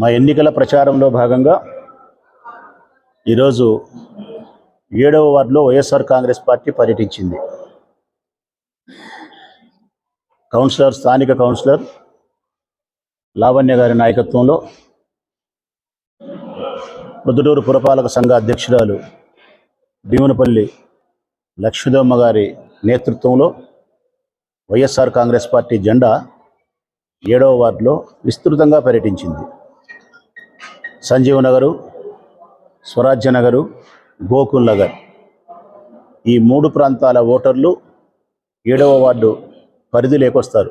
మా ఎన్నికల ప్రచారంలో భాగంగా ఈరోజు ఏడవ వార్డులో వైఎస్ఆర్ కాంగ్రెస్ పార్టీ పర్యటించింది. కౌన్సిలర్ స్థానిక కౌన్సిలర్ లావణ్య గారి నాయకత్వంలో ప్రొద్దుటూరు పురపాలక సంఘ అధ్యక్షురాలు భీమునపల్లి లక్ష్మీదమ్మ గారి నేతృత్వంలో వైఎస్ఆర్ కాంగ్రెస్ పార్టీ జెండా ఏడవ వార్డులో విస్తృతంగా పర్యటించింది. సంజీవ్ నగరు స్వరాజ్య నగరు గోకుల్ నగర్. ఈ మూడు ప్రాంతాల ఓటర్లు ఏడవ వార్డు పరిధి లేకొస్తారు.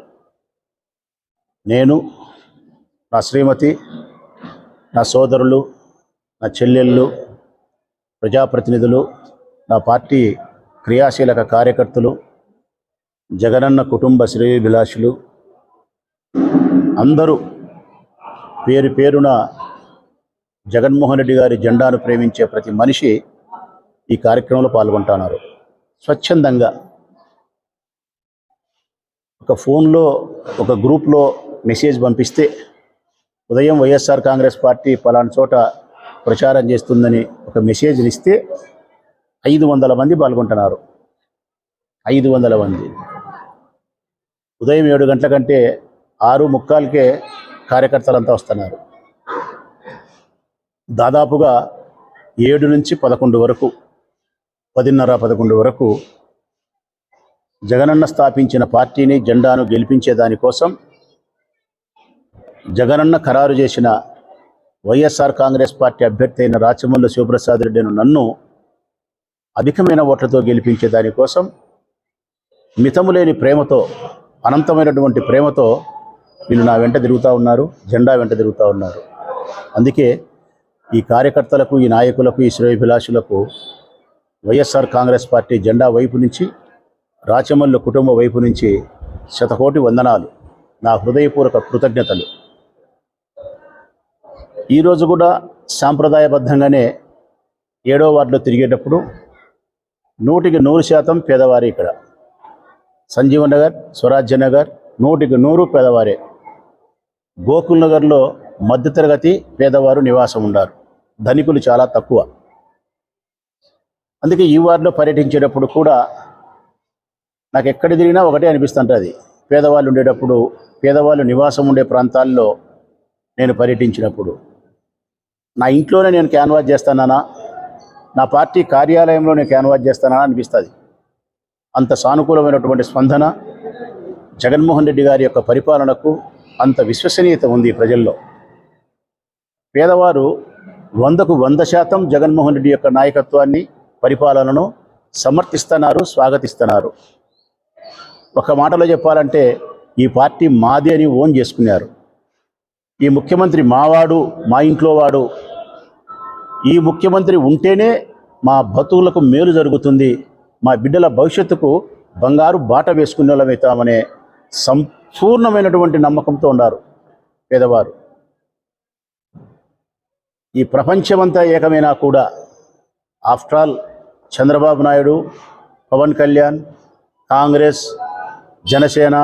నేను నా శ్రీమతి నా సోదరులు నా చెల్లెళ్ళు ప్రజాప్రతినిధులు నా పార్టీ క్రియాశీలక కార్యకర్తలు జగనన్న కుటుంబ శ్రేయభిలాషులు అందరూ పేరు పేరున జగన్మోహన్ రెడ్డి గారి జెండాను ప్రేమించే ప్రతి మనిషి ఈ కార్యక్రమంలో పాల్గొంటున్నారు. స్వచ్ఛందంగా ఒక ఫోన్లో ఒక గ్రూప్లో మెసేజ్ పంపిస్తే ఉదయం వైఎస్ఆర్ కాంగ్రెస్ పార్టీ పలానా చోట ప్రచారం చేస్తుందని ఒక మెసేజ్ని ఇస్తే ఐదు వందల మంది పాల్గొంటున్నారు. ఐదు వందల మంది. ఉదయం ఏడు గంటల కంటే ఆరు ముక్కాలకే కార్యకర్తలంతా వస్తున్నారు. దాదాపుగా ఏడు నుంచి పదకొండు వరకు పదిన్నర పదకొండు వరకు జగనన్న స్థాపించిన పార్టీని జెండాను గెలిపించే దానికోసం జగనన్న ఖరారు చేసిన వైఎస్ఆర్ కాంగ్రెస్ పార్టీ అభ్యర్థి అయిన రాచమల్లు శివప్రసాద్ రెడ్డిను నన్ను అధికమైన ఓట్లతో గెలిపించే దానికోసం మితములేని ప్రేమతో అనంతమైనటువంటి ప్రేమతో వీళ్ళు నా వెంట తిరుగుతూ ఉన్నారు జెండా వెంట తిరుగుతూ ఉన్నారు. అందుకే ఈ కార్యకర్తలకు ఈ నాయకులకు ఈ శ్రేయభిలాషులకు వైఎస్ఆర్ కాంగ్రెస్ పార్టీ జెండా వైపు నుంచి రాచమల్లు కుటుంబ వైపు నుంచి శతకోటి వందనాలు. నా హృదయపూర్వక కృతజ్ఞతలు. ఈరోజు కూడా సాంప్రదాయబద్ధంగానే ఏడో వార్డులో తిరిగేటప్పుడు నూటికి నూరు శాతం పేదవారే ఇక్కడ. సంజీవ నగర్ స్వరాజ్య నగర్ నూటికి నూరు పేదవారే. గోకుల్ నగర్లో మధ్యతరగతి పేదవారు నివాసం ఉన్నారు. ధనికులు చాలా తక్కువ. అందుకే ఈ వార్డులో పర్యటించేటప్పుడు కూడా నాకు ఎక్కడ తిరిగినా ఒకటే అనిపిస్తుంటుంది. పేదవాళ్ళు ఉండేటప్పుడు పేదవాళ్ళు నివాసం ఉండే ప్రాంతాల్లో నేను పర్యటించినప్పుడు. నా ఇంట్లోనే నేను క్యాన్వాస్ చేస్తానా నా పార్టీ కార్యాలయంలో నేను క్యాన్వాస్ చేస్తానా అనిపిస్తుంది. అంత సానుకూలమైనటువంటి స్పందన జగన్మోహన్ రెడ్డి గారి యొక్క పరిపాలనకు అంత విశ్వసనీయత ఉంది ప్రజల్లో. పేదవారు వందకు వంద శాతం జగన్మోహన్ రెడ్డి యొక్క నాయకత్వాన్ని పరిపాలనను సమర్థిస్తున్నారు స్వాగతిస్తున్నారు. ఒక మాటలో చెప్పాలంటే ఈ పార్టీ మాది అని ఓన్ చేసుకున్నారు. ఈ ముఖ్యమంత్రి మావాడు మా ఇంట్లో వాడు ఈ ముఖ్యమంత్రి ఉంటేనే మా బతుకులకు మేలు జరుగుతుంది మా బిడ్డల భవిష్యత్తుకు బంగారు బాట వేసుకునే వాళ్ళమవుతామనే సంపూర్ణమైనటువంటి నమ్మకంతో ఉన్నారు పేదవారు. ఈ ప్రపంచమంతా ఏకమైనా కూడా. ఆఫ్టర్ ఆల్ చంద్రబాబు నాయుడు పవన్ కళ్యాణ్ కాంగ్రెస్ జనసేన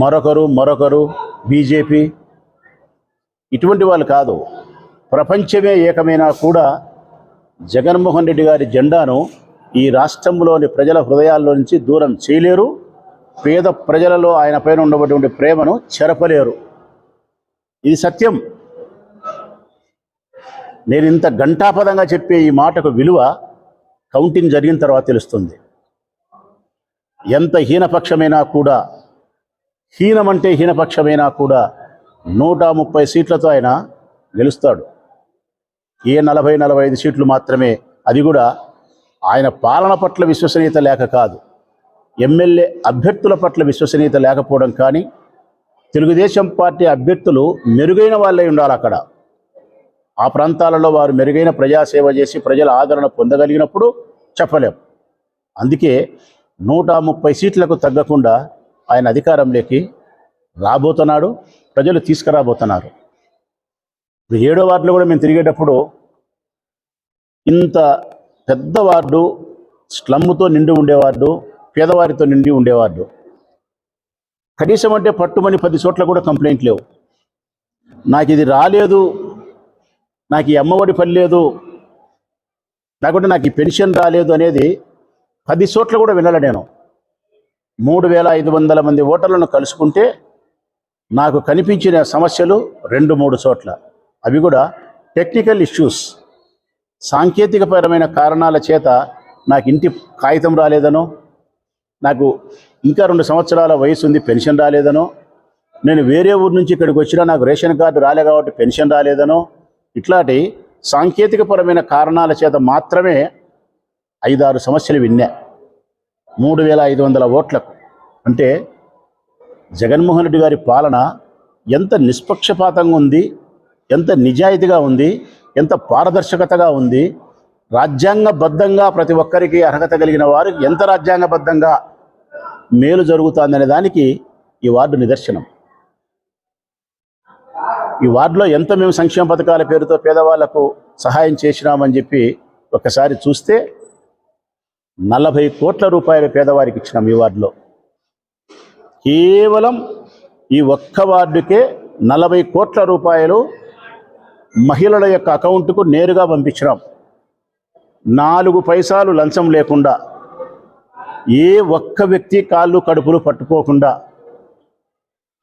మరొకరు మరొకరు బీజేపీ ఇటువంటి వాళ్ళు కాదు. ప్రపంచమే ఏకమైనా కూడా జగన్మోహన్ రెడ్డి గారి జెండాను ఈ రాష్ట్రంలోని ప్రజల హృదయాల్లో నుంచి దూరం చేయలేరు. పేద ప్రజలలో ఆయన పైన ఉండబటువంటి ప్రేమను చెరపలేరు. ఇది సత్యం. నేను ఇంత ఘంటాపదంగా చెప్పే ఈ మాటకు విలువ కౌంటింగ్ జరిగిన తర్వాత తెలుస్తుంది. ఎంత హీనపక్షమైనా కూడా హీనమంటే హీనపక్షమైనా కూడా నూట ముప్పై సీట్లతో ఆయన గెలుస్తాడు. ఏ నలభై నలభై ఐదు సీట్లు మాత్రమే అది కూడా ఆయన పాలన పట్ల విశ్వసనీయత లేక కాదు. ఎమ్మెల్యే అభ్యర్థుల పట్ల విశ్వసనీయత లేకపోవడం కానీ తెలుగుదేశం పార్టీ అభ్యర్థులు మెరుగైన వాళ్ళే ఉండాలి అక్కడ. ఆ ప్రాంతాలలో వారు మెరుగైన ప్రజాసేవ చేసి ప్రజల ఆదరణ పొందగలిగినప్పుడు చెప్పలేం. అందుకే నూట ముప్పై సీట్లకు తగ్గకుండా ఆయన అధికారంలోకి రాబోతున్నాడు ప్రజలు తీసుకురాబోతున్నారు. ఇప్పుడు ఏడో వార్డులో కూడా మేము తిరిగేటప్పుడు ఇంత పెద్ద వార్డు స్లమ్తో నిండి ఉండేవార్డు పేదవారితో నిండి ఉండేవార్డు. కనీసం అంటే పట్టుమని పది చోట్ల కూడా కంప్లైంట్ లేవు. నాకు ఇది రాలేదు నాకు ఈ అమ్మఒడి పనిలేదు లేకుంటే నాకు ఈ పెన్షన్ రాలేదు అనేది పది చోట్ల కూడా వినాల నేను. మూడు వేల ఐదు వందల మంది ఓటర్లను కలుసుకుంటే నాకు కనిపించిన సమస్యలు రెండు మూడు చోట్ల. అవి కూడా టెక్నికల్ ఇష్యూస్. సాంకేతికపరమైన కారణాల చేత నాకు ఇంటి కాగితం రాలేదనో నాకు ఇంకా రెండు సంవత్సరాల వయసు ఉంది పెన్షన్ రాలేదనో నేను వేరే ఊరు నుంచి ఇక్కడికి వచ్చినా నాకు రేషన్ కార్డు రాలే కాబట్టి పెన్షన్ రాలేదనో ఇట్లాంటి సాంకేతికపరమైన కారణాల చేత మాత్రమే ఐదారు సమస్యలు విన్నా. మూడు వేల ఐదు వందల ఓట్లకు. అంటే జగన్మోహన్ రెడ్డి గారి పాలన ఎంత నిష్పక్షపాతంగా ఉంది ఎంత నిజాయితీగా ఉంది ఎంత పారదర్శకతగా ఉంది రాజ్యాంగబద్ధంగా ప్రతి ఒక్కరికి అర్హత కలిగిన వారు ఎంత రాజ్యాంగబద్ధంగా మేలు జరుగుతుందనే దానికి ఈ వార్డు నిదర్శనం. ఈ వార్డులో ఎంత మేము సంక్షేమ పథకాల పేరుతో పేదవాళ్ళకు సహాయం చేసినామని చెప్పి ఒకసారి చూస్తే నలభై కోట్ల రూపాయలు పేదవారికి ఇచ్చినాం ఈ వార్డులో. కేవలం ఈ ఒక్క వార్డుకే నలభై కోట్ల రూపాయలు మహిళల యొక్క అకౌంట్కు నేరుగా పంపించినాం. నాలుగు పైసలు లంచం లేకుండా ఏ ఒక్క వ్యక్తి కాళ్ళు కడుపులు పట్టుకోకుండా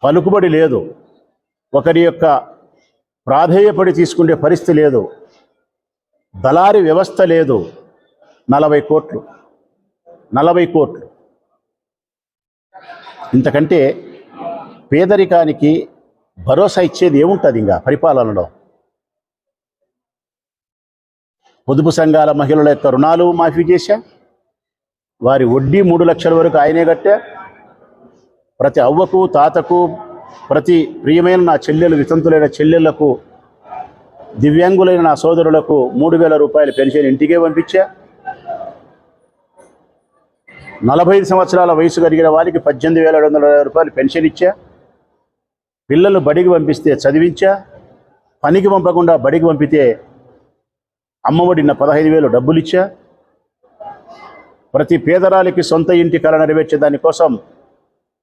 పలుకుబడి లేదు. ఒకరి యొక్క ప్రాధేయపడి తీసుకునే పరిస్థితి లేదు. దళారి వ్యవస్థ లేదు. నలభై కోట్లు. నలభై కోట్లు. ఇంతకంటే పేదరికానికి భరోసా ఇచ్చేది ఏముంటుంది ఇంకా పరిపాలనలో? పొదుపు సంఘాల మహిళల యొక్క రుణాలు మాఫీ చేశా? వారి వడ్డీ మూడు లక్షల వరకు ఆయనే కట్టా? ప్రతి అవ్వకు తాతకు ప్రతి ప్రియమైన నా చెల్లెలు వితంతులైన చెల్లెళ్ళకు దివ్యాంగులైన నా సోదరులకు మూడు వేల రూపాయల పెన్షన్ ఇంటికే పంపించా. నలభై ఐదు సంవత్సరాల వయసు కలిగిన వారికి పద్దెనిమిది వేల ఏడు వందల అరవై రూపాయలు పెన్షన్ ఇచ్చా. పిల్లలు బడికి పంపిస్తే చదివించా. పనికి పంపకుండా బడికి పంపితే అమ్మఒడిన పదహైదు వేలు డబ్బులు ఇచ్చా ప్రతి పేదరాలికి సొంత ఇంటి కళ నెరవేర్చే దానికోసం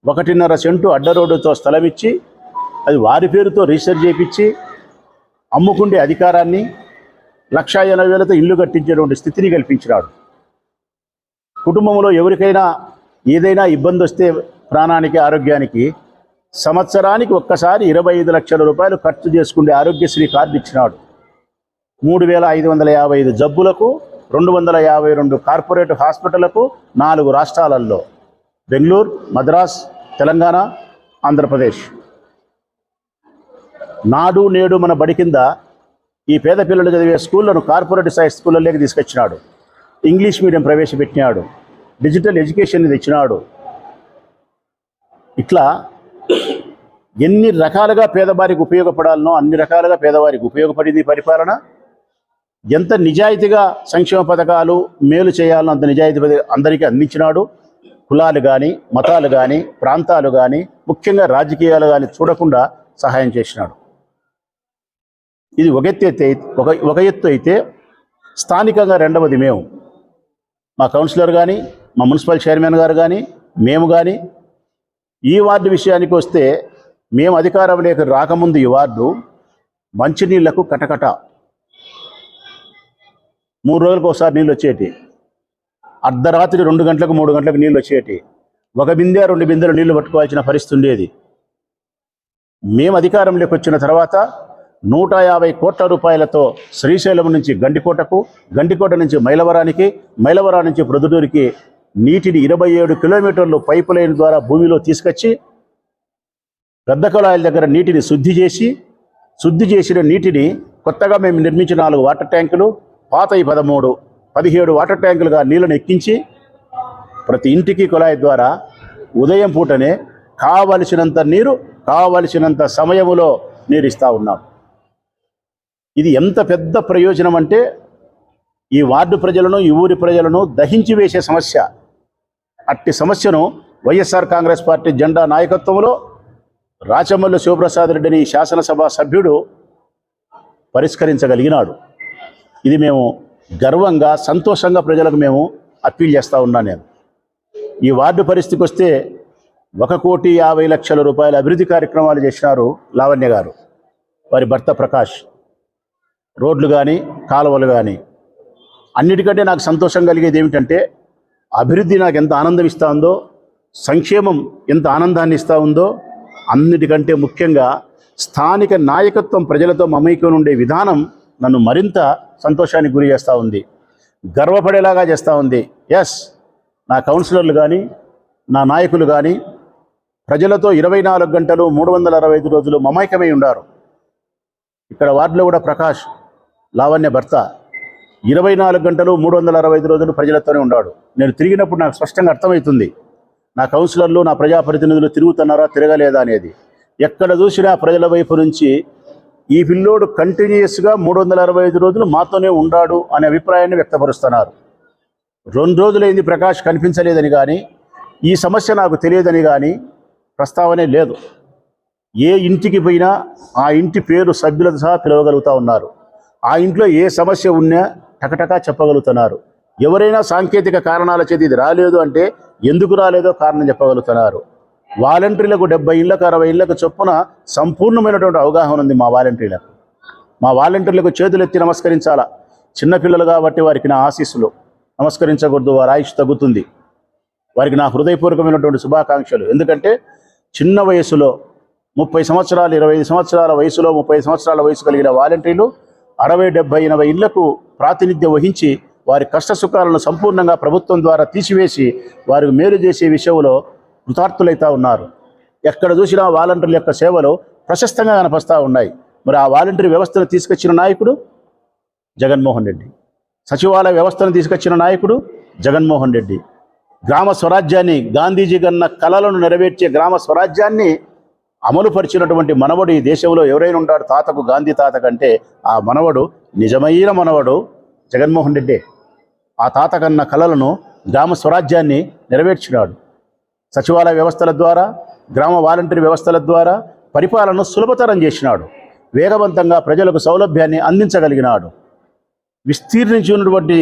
ఒకటిన్నర సెంటు అడ్డ రోడ్డుతో స్థలం ఇచ్చి అది వారి పేరుతో రిజిస్టర్ చేయించి అమ్ముకుండే అధికారాన్ని లక్షా ఎనభై వేలతో ఇల్లు కట్టించేటువంటి స్థితిని కల్పించినాడు. కుటుంబంలో ఎవరికైనా ఏదైనా ఇబ్బంది వస్తే ప్రాణానికి ఆరోగ్యానికి సంవత్సరానికి ఒక్కసారి ఇరవై ఐదు లక్షల రూపాయలు ఖర్చు చేసుకునే ఆరోగ్యశ్రీ కార్డు ఇచ్చినాడు. మూడు వేల ఐదు వందల యాభై ఐదు జబ్బులకు రెండు వందల యాభై రెండు కార్పొరేట్ హాస్పిటళ్ళకు నాలుగు రాష్ట్రాలలో బెంగళూరు మద్రాస్ తెలంగాణ ఆంధ్రప్రదేశ్. నాడు నేడు మన బడి కింద ఈ పేద పిల్లలు చదివే స్కూళ్ళను కార్పొరేట్ స్థాయి స్కూళ్ళలోకి తీసుకొచ్చినాడు. ఇంగ్లీష్ మీడియం ప్రవేశపెట్టినాడు. డిజిటల్ ఎడ్యుకేషన్ తెచ్చినాడు. ఇట్లా ఎన్ని రకాలుగా పేదవారికి ఉపయోగపడాలనో అన్ని రకాలుగా పేదవారికి ఉపయోగపడింది పరిపాలన? ఎంత నిజాయితీగా సంక్షేమ పథకాలు మేలు చేయాలనో అంత నిజాయితీ అందరికీ అందించినాడు. కులాలు కానీ మతాలు కానీ ప్రాంతాలు కానీ ముఖ్యంగా రాజకీయాలు కానీ చూడకుండా సహాయం చేసినాడు. ఇది ఒక ఎత్తు అయితే ఒక ఒక ఎత్తు అయితే స్థానికంగా రెండవది మేము. మా కౌన్సిలర్ కానీ మా మున్సిపల్ చైర్మన్ గారు కానీ మేము కానీ ఈ వార్డు విషయానికి వస్తే మేము అధికారంలోకి రాకముందు ఈ వార్డు మంచినీళ్ళకు కటకట. మూడు రోజులకు ఒకసారి నీళ్ళు వచ్చేటి. అర్ధరాత్రి రెండు గంటలకు మూడు గంటలకు నీళ్ళు వచ్చేటి. ఒక బిందె రెండు బిందెలు నీళ్ళు పట్టుకోవాల్సిన పరిస్థితి ఉండేది. మేము అధికారంలోకి వచ్చిన తర్వాత నూట యాభై కోట్ల రూపాయలతో శ్రీశైలం నుంచి గండికోటకు గండికోట నుంచి మైలవరానికి మైలవరం నుంచి ప్రొద్దుటూరికి నీటిని ఇరవై ఏడు కిలోమీటర్లు పైపు లైన్ ద్వారా భూమిలో తీసుకొచ్చి పెద్ద కుళాయిల దగ్గర నీటిని శుద్ధి చేసి శుద్ధి చేసిన నీటిని కొత్తగా మేము నిర్మించిన నాలుగు వాటర్ ట్యాంకులు పాతవి పదమూడు పదిహేడు వాటర్ ట్యాంకులుగా నీళ్ళను ఎక్కించి ప్రతి ఇంటికి కుళాయి ద్వారా ఉదయం పూటనే కావలసినంత నీరు కావలసినంత సమయములో నీరు ఇస్తూ ఉన్నాం. ఇది ఎంత పెద్ద ప్రయోజనం అంటే ఈ వార్డు ప్రజలను ఈ ఊరి ప్రజలను దహించి వేసే సమస్య. అట్టి సమస్యను వైఎస్ఆర్ కాంగ్రెస్ పార్టీ జెండా నాయకత్వంలో రాచమల్లు శివప్రసాద్ రెడ్డిని శాసనసభ సభ్యుడు పరిష్కరించగలిగినాడు. ఇది మేము గర్వంగా సంతోషంగా ప్రజలకు మేము అప్పీల్ చేస్తూ ఉన్నా నేను. ఈ వార్డు పరిస్థితికి వస్తే ఒక కోటి యాభై లక్షల రూపాయల అభివృద్ధి కార్యక్రమాలు చేసినారు లావణ్య గారు. వారి భర్త ప్రకాష్. రోడ్లు కానీ కాలువలు కానీ అన్నిటికంటే నాకు సంతోషం కలిగేది ఏమిటంటే అభివృద్ధి నాకు ఎంత ఆనందం ఇస్తూ ఉందో సంక్షేమం ఎంత ఆనందాన్ని ఇస్తూ ఉందో అన్నిటికంటే ముఖ్యంగా స్థానిక నాయకత్వం ప్రజలతో మమైక్యం ఉండే విధానం నన్ను మరింత సంతోషానికి గురి చేస్తూ ఉంది. గర్వపడేలాగా చేస్తూ ఉంది. ఎస్ నా కౌన్సిలర్లు కానీ నా నాయకులు కానీ ప్రజలతో ఇరవై నాలుగు గంటలు మూడు వందల అరవై ఐదు రోజులు మమైకమై ఉండారు. ఇక్కడ వార్డులో కూడా ప్రకాష్ లావణ్య భర్త ఇరవై నాలుగు గంటలు మూడు వందల అరవై ఐదు రోజులు ప్రజలతోనే ఉన్నాడు నేను తిరిగినప్పుడు నాకు స్పష్టంగా అర్థమవుతుంది. నా కౌన్సిలర్లు నా ప్రజాప్రతినిధులు తిరుగుతున్నారా తిరగలేదా అనేది. ఎక్కడ చూసినా ప్రజల వైపు నుంచి ఈ పిల్లోడు కంటిన్యూస్గా మూడు వందల అరవై ఐదు రోజులు మాతోనే ఉండాడు అనే అభిప్రాయాన్ని వ్యక్తపరుస్తున్నారు. రెండు రోజులైంది ప్రకాష్ కనిపించలేదని కానీ ఈ సమస్య నాకు తెలియదని కానీ ప్రస్తావనే లేదు. ఏ ఇంటికి పోయినా ఆ ఇంటి పేరు సభ్యులతో సహా పిలవగలుగుతా ఉన్నారు. ఆ ఇంట్లో ఏ సమస్య ఉన్నా టకటకా చెప్పగలుగుతున్నారు. ఎవరైనా సాంకేతిక కారణాల చేతి ఇది రాలేదు అంటే ఎందుకు రాలేదో కారణం చెప్పగలుగుతున్నారు. వాలంటీర్లకు డెబ్బై ఇళ్ళకు అరవై ఇళ్ళకు చొప్పున సంపూర్ణమైనటువంటి అవగాహన ఉంది మా వాలంటీర్లకు. మా వాలంటీర్లకు చేతులు ఎత్తి నమస్కరించాలా చిన్నపిల్లలు కాబట్టి వారికి నా ఆశీస్సులు. నమస్కరించకూడదు వారి ఆయుష్ తగ్గుతుంది. వారికి నా హృదయపూర్వకమైనటువంటి శుభాకాంక్షలు. ఎందుకంటే చిన్న వయసులో ముప్పై సంవత్సరాలు ఇరవై ఐదు సంవత్సరాల వయసులో ముప్పై సంవత్సరాల వయసు కలిగిన వాలంటీర్లు అరవై డెబ్బై ఎనభై ఇళ్ళకు ప్రాతినిధ్యం వహించి వారి కష్ట సుఖాలను సంపూర్ణంగా ప్రభుత్వం ద్వారా తీసివేసి వారికి మేలు చేసే విషయంలో కృతార్థులైతా ఉన్నారు. ఎక్కడ చూసినా వాలంటీర్ల యొక్క సేవలు ప్రశస్తంగా కనపస్తూ ఉన్నాయి. మరి ఆ వాలంటీర్ వ్యవస్థను తీసుకొచ్చిన నాయకుడు జగన్మోహన్ రెడ్డి. సచివాలయ వ్యవస్థను తీసుకొచ్చిన నాయకుడు జగన్మోహన్ రెడ్డి. గ్రామ స్వరాజ్యాన్ని గాంధీజీ కన్న కళలను నెరవేర్చే గ్రామ స్వరాజ్యాన్ని అమలుపరిచినటువంటి మనవడు ఈ దేశంలో ఎవరైనా ఉంటాడు తాతకు గాంధీ తాత కంటే ఆ మనవడు నిజమైన మనవడు జగన్మోహన్ రెడ్డే. ఆ తాత కన్న కళలను గ్రామ స్వరాజ్యాన్ని నెరవేర్చినాడు. సచివాలయ వ్యవస్థల ద్వారా గ్రామ వాలంటీర్ వ్యవస్థల ద్వారా పరిపాలనను సులభతరం చేసినాడు. వేగవంతంగా ప్రజలకు సౌలభ్యాన్ని అందించగలిగినాడు. విస్తీర్ణించి ఉన్నటువంటి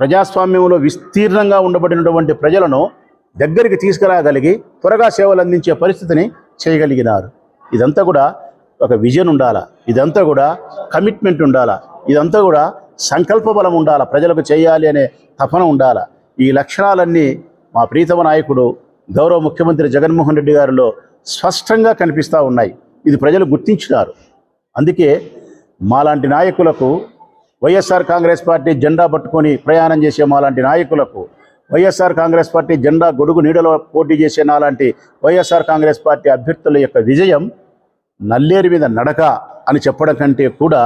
ప్రజాస్వామ్యంలో విస్తీర్ణంగా ఉండబడినటువంటి ప్రజలను దగ్గరికి తీసుకురాగలిగి త్వరగా సేవలు అందించే పరిస్థితిని చేయగలిగినారు. ఇదంతా కూడా ఒక విజన్ ఉండాలా? ఇదంతా కూడా కమిట్మెంట్ ఉండాలా? ఇదంతా కూడా సంకల్ప బలం ఉండాలా? ప్రజలకు చేయాలి అనే తపన ఉండాలా? ఈ లక్షణాలన్నీ మా ప్రీతమ నాయకుడు గౌరవ ముఖ్యమంత్రి జగన్మోహన్ రెడ్డి గారిలో స్పష్టంగా కనిపిస్తూ ఉన్నాయి. ఇది ప్రజలు గుర్తించినారు. అందుకే మాలాంటి నాయకులకు వైఎస్ఆర్ కాంగ్రెస్ పార్టీ జెండా పట్టుకొని ప్రయాణం చేసే మాలాంటి నాయకులకు వైఎస్ఆర్ కాంగ్రెస్ పార్టీ జెండా గొడుగు నీడలో పోటీ చేసే నాలాంటి వైఎస్ఆర్ కాంగ్రెస్ పార్టీ అభ్యర్థుల యొక్క విజయం నల్లేరు మీద నడక అని చెప్పడం కంటే కూడా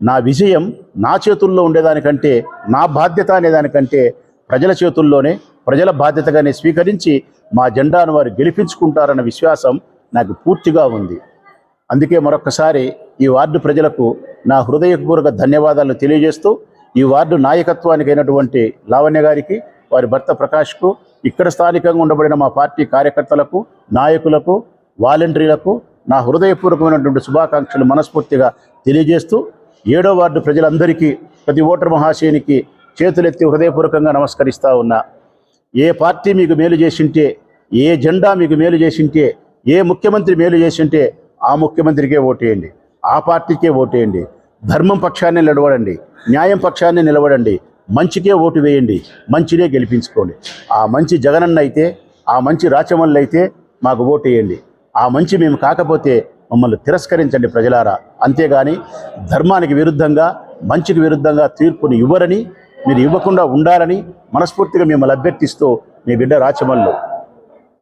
నా విజయం నా చేతుల్లో ఉండేదానికంటే నా బాధ్యత అనేదానికంటే ప్రజల చేతుల్లోనే ప్రజల బాధ్యతగానే స్వీకరించి మా జెండాను వారు గెలిపించుకుంటారన్న విశ్వాసం నాకు పూర్తిగా ఉంది. అందుకే మరొకసారి ఈ వార్డు ప్రజలకు నా హృదయపూర్వక ధన్యవాదాలు తెలియజేస్తూ ఈ వార్డు నాయకత్వానికి అయినటువంటి లావణ్య గారికి వారి భర్త ప్రకాష్కు ఇక్కడ స్థానికంగా ఉండబడిన మా పార్టీ కార్యకర్తలకు నాయకులకు వాలంటీర్లకు నా హృదయపూర్వకమైనటువంటి శుభాకాంక్షలు మనస్ఫూర్తిగా తెలియజేస్తూ ఏడో వార్డు ప్రజలందరికీ ప్రతి ఓటర్ మహాశయునికి చేతులెత్తి హృదయపూర్వకంగా నమస్కరిస్తూ ఉన్నా ఏ పార్టీ మీకు మేలు చేసింటే ఏ జెండా మీకు మేలు చేసింటే ఏ ముఖ్యమంత్రి మేలు చేసింటే ఆ ముఖ్యమంత్రికే ఓటేయండి. ఆ పార్టీకే ఓటేయండి. ధర్మం పక్షాన్ని నిలబడండి. న్యాయం పక్షాన్ని నిలబడండి. మంచికే ఓటు వేయండి. మంచినే గెలిపించుకోండి. ఆ మంచి జగనన్న అయితే ఆ మంచి రాచమల్లు అయితే మాకు ఓటేయండి. ఆ మంచి మేము కాకపోతే మమ్మల్ని తిరస్కరించండి ప్రజలారా. అంతేగాని ధర్మానికి విరుద్ధంగా మంచికి విరుద్ధంగా తీర్పుని ఇవ్వరని మీరు ఇవ్వకుండా ఉండాలని మనస్ఫూర్తిగా మిమ్మల్ని అభ్యర్థిస్తూ మీ బిడ్డ రాచమల్లు.